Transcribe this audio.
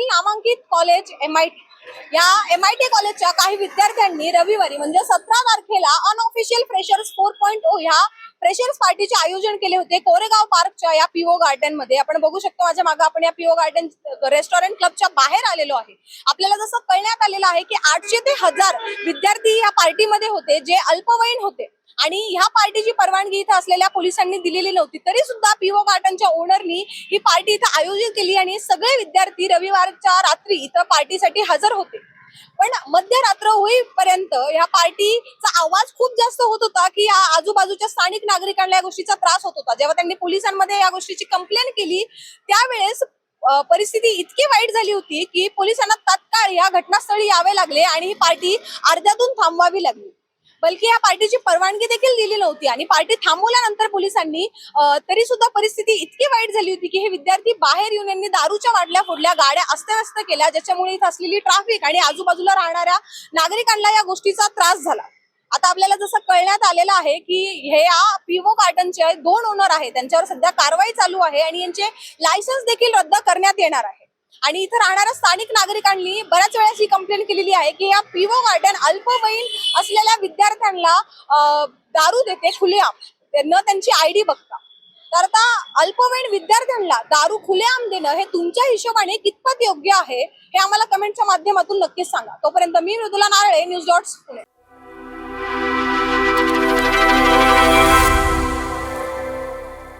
पुण्यातील नामांकित college M I T या एम आय टी कॉलेजच्या काही विद्यार्थ्यांनी रविवारी म्हणजे सतरा तारखेला unofficial freshers four point O ह्या फ्रेशर्स पार्टीचे आयोजन केले होते. कोरेगाव पार्कच्या या पीओ गार्डनमध्ये. आपण बघू शकतो माझ्या मागे आपण या पीओ गार्डन रेस्टॉरंट क्लबच्या बाहेर आलेलो आहे. आपल्याला जसं कळण्यात आलेलं आहे की आठशे ते हजार विद्यार्थी या पार्टीमध्ये होते जे अल्पवयीन होते. आणि ह्या पार्टीची परवानगी इथं असलेल्या पोलिसांनी दिलेली नव्हती. तरी सुद्धा पीओ गार्डनच्या ओनरनी ही पार्टी इथं आयोजित केली आणि सगळे विद्यार्थी रविवारच्या रात्री इथं पार्टीसाठी हजर होते. पण मध्यरात्र होईपर्यंत ह्या पार्टीचा आवाज खूप जास्त होत होता की या आजूबाजूच्या स्थानिक नागरिकांना या गोष्टीचा त्रास होत होता. जेव्हा त्यांनी पोलिसांमध्ये या गोष्टीची कंप्लेंट केली त्यावेळेस परिस्थिती इतकी वाईट झाली होती की पोलिसांना तात्काळ या घटनास्थळी यावे लागले आणि ही पार्टी अर्ध्यातून थांबवावी लागली. बलकी या पार्टीची परवानगी देखील दिली नव्हती आणि पार्टी थांबवल्यानंतर पोलिसांनी तरी सुद्धा परिस्थिती इतकी वाईट झाली होती की हे विद्यार्थी बाहेर येऊन यांनी दारूच्या वाटल्या फोडल्या गाड्या अस्तव्यस्त केल्या ज्याच्यामुळे इथं असलेली ट्रॅफिक आणि आजूबाजूला राहणाऱ्या नागरिकांना या गोष्टीचा त्रास झाला. आता आपल्याला जसं कळण्यात आलेलं आहे की हे या पिवो गार्डनचे दोन ओनर आहेत त्यांच्यावर सध्या कारवाई चालू आहे आणि यांचे लायसन्स देखील रद्द करण्यात येणार आहे. आणि इथं राहणाऱ्या स्थानिक नागरिकांनी बऱ्याच वेळेस ही कंप्लेंट केलेली आहे की या पिवो गार्डन अल्पवयीन असलेल्या विद्यार्थ्यांना दारू देते खुलेआम. न त्यांची आयडी बघता. तर आता अल्पवयीन विद्यार्थ्यांना दारू खुलेआम देणं हे तुमच्या हिशोबाने कितपत योग्य आहे हे आम्हाला कमेंटच्या माध्यमातून नक्कीच सांगा. तोपर्यंत मी मृदुला नारळे न्यूज डॉट्स पुणे.